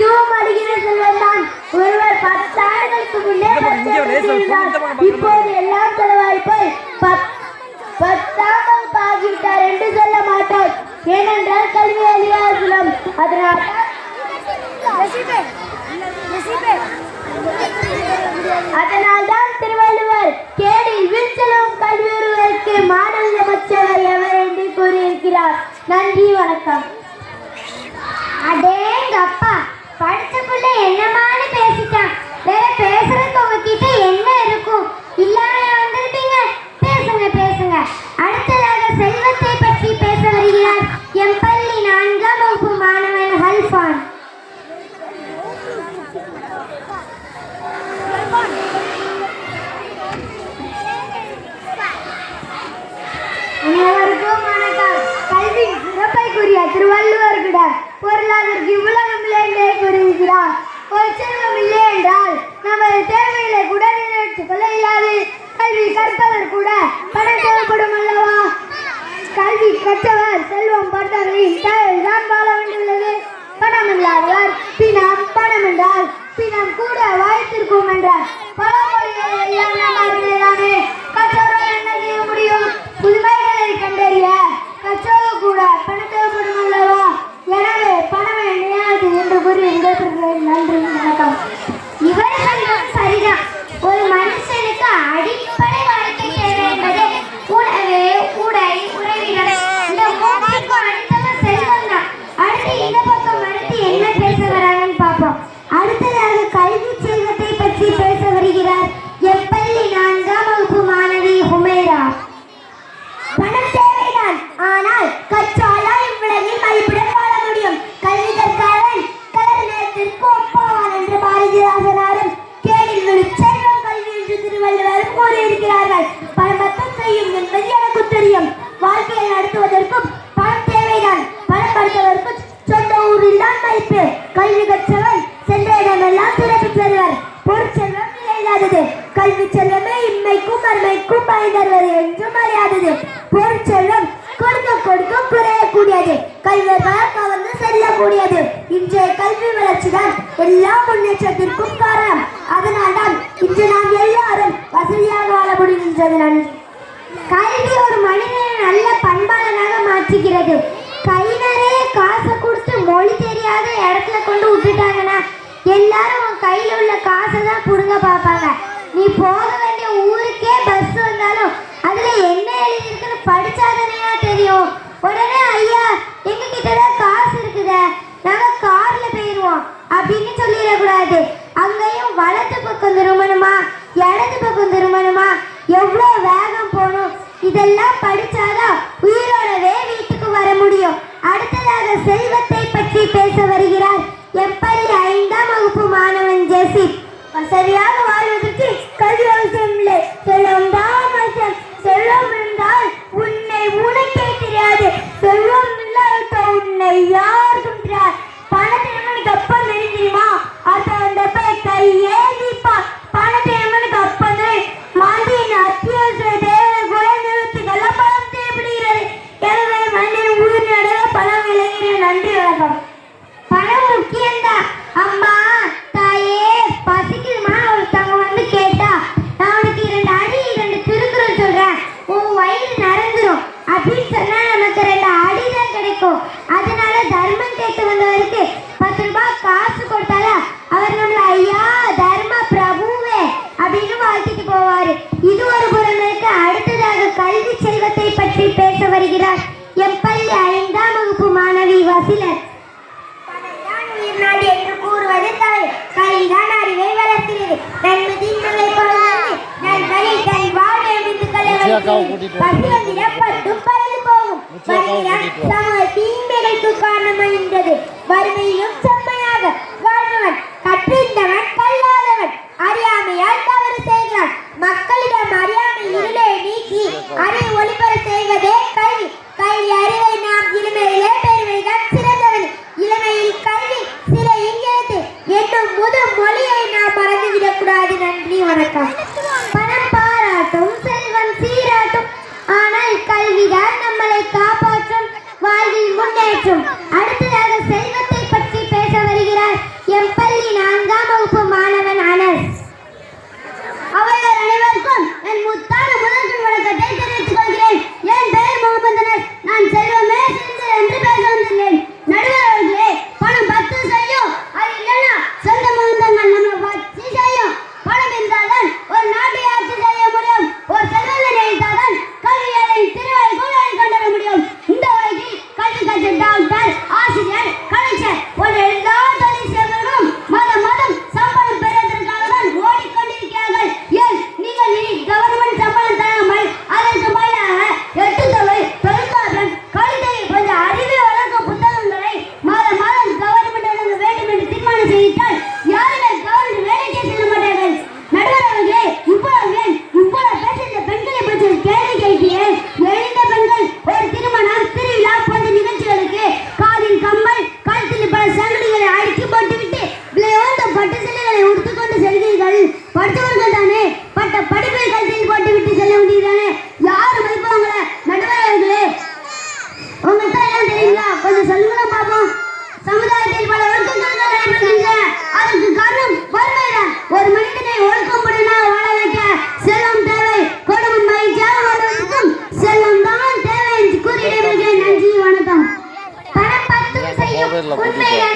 இதுவும் அழிகிற செல்வம் தான் ஒருவர் பத்து ஆண்டுகளுக்கு முன்னே. இப்போது எல்லாம் செலவாகி போய் பத் பத்தாம் வகுப்பு ஆகிவிட்டார் என்று சொல்ல மாட்டோம். ஏனென்றால் கல்வி அழியாதுலம் அதனால் அதனால்தான் திருவள்ளுவர் கேடில் வீழ்ச்சலும் கல்வி ஒருவருக்கு மாடல் அமைச்சவர் எவர் என்று கூறியிருக்கிறார். நன்றி வணக்கம். அடேங்க அப்பா படிச்ச புள்ள என்னமானு பேசிட்டான். வேற பேசுறதுக்கு உங்ககிட்ட என்ன இருக்கும்? இல்லாம வந்திருப்பீங்க பேசுங்க பேசுங்க. அடுத்ததாக செல்வத்தை பற்றி பேச வருகிறார் எம் பள்ளி நான்காம் வகுப்பு மாணவன் ஹல்ஃபான். அனைவருக்கும் வணக்கம். கல்வி சிறப்பை கூறிய திருவள்ளுவர் கூட பொருளாதாரத்துக்கு இவ்வளவு இல்லை கூறியிருக்கிறார். ஒரு செல்வம் இல்லை என்றால் நமது தேவைகளை கூட நிறைவேற்றிக் கொள்ள இல்லாது கல்வி கற்பவர் கூட பணம் தேவைப்படும் அல்லவா? கல்வி கற்றவர் செல்வம் பட்டவரின் தேவையில் தான் வாழ வேண்டியுள்ளது. பணம் இல்லாதவர் பிணம் பணம் என்றால் பிணம் கூட வாய்த்திருக்கும் என்ற பழமொழிகள் எல்லாம் நாம் அறிந்ததானே கற்றவர்கள் என்ன செய்ய முடியும்? புதுமைகளை கண்டறிய கற்றவர் கூட பணத்தை தேவைப்படும் அல்லவா எனவே பணம் நினையாது என்று கூறி விடைபெறுகிறேன் நன்றி வணக்கம். இவர் சரிதான். ஒரு மனுஷனுக்கு அடி கலர் என்று பாரதிதாசனாரும் கேடில் செல்வம் கல்வி என்று திருவள்ளுவரும் கூறியிருக்கிறார்கள். பணமத்தம் செய்யும் என்பது எனக்கு தெரியும். வாழ்க்கையை நடத்துவதற்கும் பணம் தேவைதான். பணம் படித்தவருக்கு சொந்த ஊரில் தான் மதிப்பு. கல்வி கற்றவன் சென்ற இடமெல்லாம் சிறப்பு பெறுவர் பொருட்செல்வம் நிலையில்லாதது. கல்வி செல்வமே இம்மைக்கும் மறுமைக்கும் பயன் தருவது என்றும் அறியாதது. பொருட்செல்வம் கொடுக்க கொடுக்க குறையக்கூடியது கல்வி கவர்ந்து செல்லக்கூடியது இன்றைய கல்வி வளர்ச்சி தான் எல்லா முன்னேற்றத்திற்கும் காரணம். அதனால்தான் இன்று நாம் எல்லாரும் வசதியாக வாழ முடிகின்றது நன்றி. கல்வி ஒரு மனிதனை நல்ல பண்பாளனாக மாற்றுகிறது. கை நிறைய காசை கொடுத்து மொழி தெரியாத இடத்துல கொண்டு விட்டுட்டாங்கன்னா எல்லாரும் உன் கையில் உள்ள காசை தான் புடுங்க பார்ப்பாங்க. நீ போக வேண்டிய ஊருக்கே பஸ் வந்தாலும் அதுல என்ன எழுதியிருக்குன்னு படிச்சாதானேயா தெரியும். உடனே ஐயா கிட்ட காசு இருக்குதே. நாங்க கார்ல போயிருவோம். அப்படின்னு சொல்லிடக்கூடாது. அங்கேயும் வலது பக்கம் திரும்பணுமா இடது பக்கம் திரும்பணுமா எவ்வளோ வேகம் போகணும் இதெல்லாம் படிச்சாதான் போய் சமூக தீமைகளுக்கு காரணமாகின்றது. வறுமையிலும் செம்மையாக. ഏറ്റവും 我，不会、